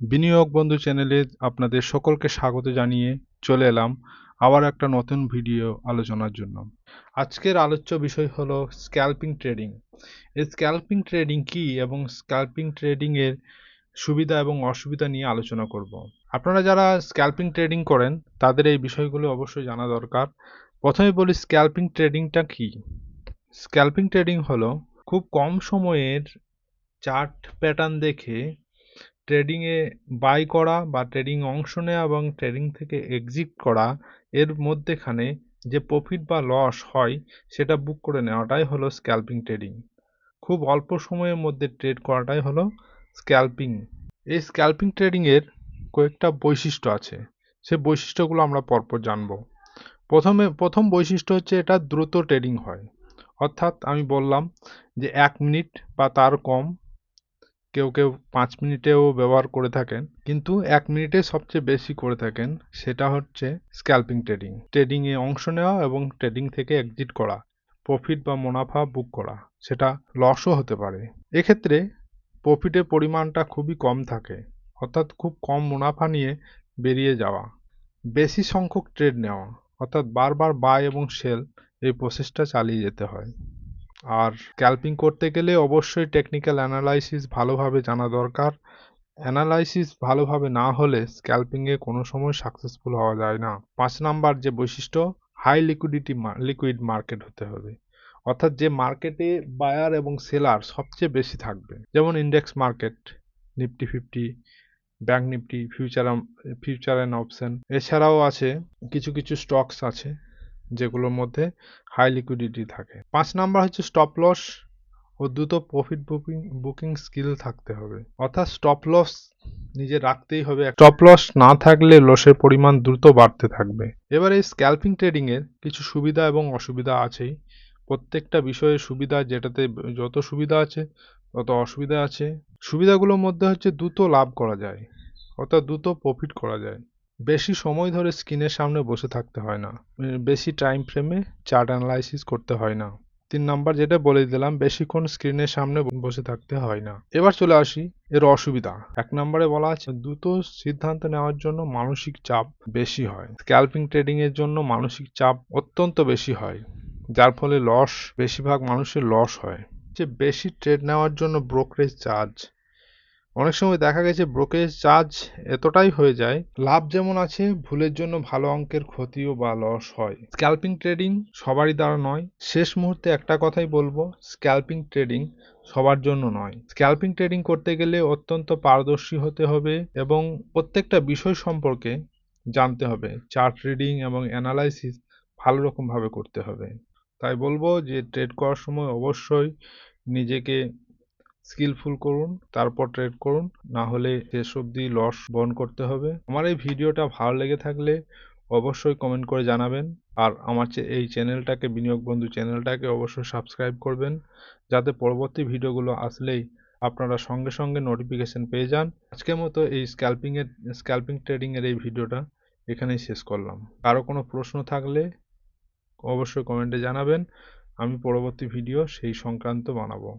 বিনিয়োগ বন্ধু চ্যানেলে আপনাদের সকলকে স্বাগত জানিয়ে চলে এলাম আবার একটা নতুন ভিডিও আলোচনার জন্য। আজকের আলোচ্য বিষয় হলো স্ক্যাল্পিং ট্রেডিং। এই স্ক্যাল্পিং ট্রেডিং কি এবং স্ক্যাল্পিং ট্রেডিং এর সুবিধা এবং অসুবিধা নিয়ে আলোচনা করব। আপনারা যারা স্ক্যাল্পিং ট্রেডিং করেন, তাদের এই বিষয়গুলো অবশ্যই জানা দরকার। প্রথমে বলি স্ক্যাল্পিং ট্রেডিংটা কি? স্ক্যাল্পিং ট্রেডিং হলো খুব কম সময়ের চার্ট প্যাটার্ন দেখে ট্রেডিংয়ে বাই করা বা ট্রেডিং অংশ নেওয়া এবং ট্রেডিং থেকে এক্সিট করা এর মধ্যেখানে যে প্রফিট বা লস হয়, সেটা বুক করে নেওয়াটাই হলো স্ক্যাল্পিং ট্রেডিং খুব অল্প সময়ের মধ্যে ট্রেড করাটাই হলো স্ক্যাল্পিং এই স্ক্যাল্পিং ট্রেডিংয়ের কয়েকটা বৈশিষ্ট্য আছে, সে বৈশিষ্ট্যগুলো আমরা পরপর জানব। প্রথমে, প্রথম বৈশিষ্ট্য হচ্ছে এটা দ্রুত ট্রেডিং হয়। অর্থাৎ আমি বললাম যে এক মিনিট বা তার কম কেউ কেউ পাঁচ মিনিটেও ব্যবহার করে থাকেন, কিন্তু এক মিনিটে সবচেয়ে বেশি করে থাকেন সেটা হচ্ছে স্ক্যাল্পিং ট্রেডিং ট্রেডিংয়ে অংশ নেওয়া এবং ট্রেডিং থেকে এক্সিট করা প্রফিট বা মুনাফা বুক করা, সেটা লসও হতে পারে। এক্ষেত্রে প্রফিটের পরিমাণটা খুবই কম থাকে, অর্থাৎ খুব কম মুনাফা নিয়ে বেরিয়ে যাওয়া। বেশি সংখ্যক ট্রেড নেওয়া, অর্থাৎ বারবার বাই এবং সেল এই প্রসেসটা চালিয়ে যেতে হয়। আর স্ক্যাল্পিং করতে গেলে অবশ্যই টেকনিক্যাল অ্যানালাইসিস ভালোভাবে জানা দরকার। অ্যানালাইসিস ভালোভাবে না হলে স্ক্যাল্পিংয়ে কোনো সময় সাকসেসফুল হওয়া যায় না। পাঁচ নাম্বার যে বৈশিষ্ট্য হাই লিকুইডিটি লিকুইড মার্কেট হতে হবে। অর্থাৎ যে মার্কেটে বায়ার এবং সেলার সবচেয়ে বেশি থাকবে। যেমন index market Nifty fifty bank Nifty future future and option এছাড়াও আছে, কিছু কিছু স্টকস আছে। যেগুলোর মধ্যে হাই লিকুইডিটি থাকে। পাঁচ নাম্বার হচ্ছে স্টপ লস ও দ্রুত প্রফিট বুকিং বুকিং স্কিল থাকতে হবে। অর্থাৎ স্টপ লস নিজে রাখতেই হবে স্টপ লস না থাকলে লসের পরিমাণ দ্রুত বাড়তে থাকবে। এবার এই স্ক্যাল্পিং ট্রেডিংয়ের কিছু সুবিধা এবং অসুবিধা আছেই। প্রত্যেকটা বিষয়ে সুবিধা যেটাতে যত সুবিধা আছে, তত অসুবিধা আছে। সুবিধাগুলোর মধ্যে হচ্ছে দ্রুত লাভ করা যায়, অর্থাৎ দ্রুত প্রফিট করা যায়। বেশি সময় ধরে স্ক্রিনের সামনে বসে থাকতে হয় না। বেশি টাইম ফ্রেমে চার্ট অ্যানালাইসিস করতে হয় না। তিন নাম্বার যেটা বলে দিলাম, বেশিক্ষণ স্ক্রিনের সামনে বসে থাকতে হয় না। এবার চলে আসি এর অসুবিধা। এক নম্বরে বলা আছে, দ্রুত সিদ্ধান্ত নেওয়ার জন্য মানসিক চাপ বেশি হয়। স্ক্যাল্পিং ট্রেডিং এর জন্য মানসিক চাপ অত্যন্ত বেশি হয়, যার ফলে লস বেশিরভাগ মানুষের লস হয়। যে বেশি ট্রেড নেওয়ার জন্য ব্রোকারেজ চার্জ অনেক সময় দেখা গেছে ব্রোকেজ চার্জ এতটাই হয়ে যায়, লাভ যেমন আছে, ভুলের জন্য ভালো অঙ্কের ক্ষতিও বা লস হয়। স্ক্যাল্পিং ট্রেডিং সবারই দ্বারা নয়, শেষ মুহূর্তে একটা কথাই বলব স্ক্যাল্পিং ট্রেডিং সবার জন্য নয়। স্ক্যাল্পিং ট্রেডিং করতে গেলে অত্যন্ত পারদর্শী হতে হবে এবং প্রত্যেকটা বিষয় সম্পর্কে জানতে হবে। চার্ট রিডিং এবং অ্যানালাইসিস ভালো রকমভাবে করতে হবে। তাই বলব যে ট্রেড করার সময় অবশ্যই নিজেকে স্কিলফুল করুন, তারপর ট্রেড করুন, না হলে শেষ অবধি লস বহন করতে হবে। আমার এই ভিডিওটা ভালো লেগে থাকলে অবশ্যই কমেন্ট করে জানাবেন। আর আমার এই চ্যানেলটাকে বিনিয়োগ বন্ধু চ্যানেলটাকে অবশ্যই সাবস্ক্রাইব করবেন, যাতে পরবর্তী ভিডিওগুলো আসলেই আপনারা সঙ্গে সঙ্গে নোটিফিকেশন পেয়ে যান। আজকের মতো এই স্ক্যাল্পিংয়ের স্ক্যাল্পিং ট্রেডিংয়ের এই ভিডিওটা এখানেই শেষ করলাম। কারও কোনো প্রশ্ন থাকলে অবশ্যই কমেন্টে জানাবেন। আমি পরবর্তী ভিডিও সেই সংক্রান্ত বানাবো।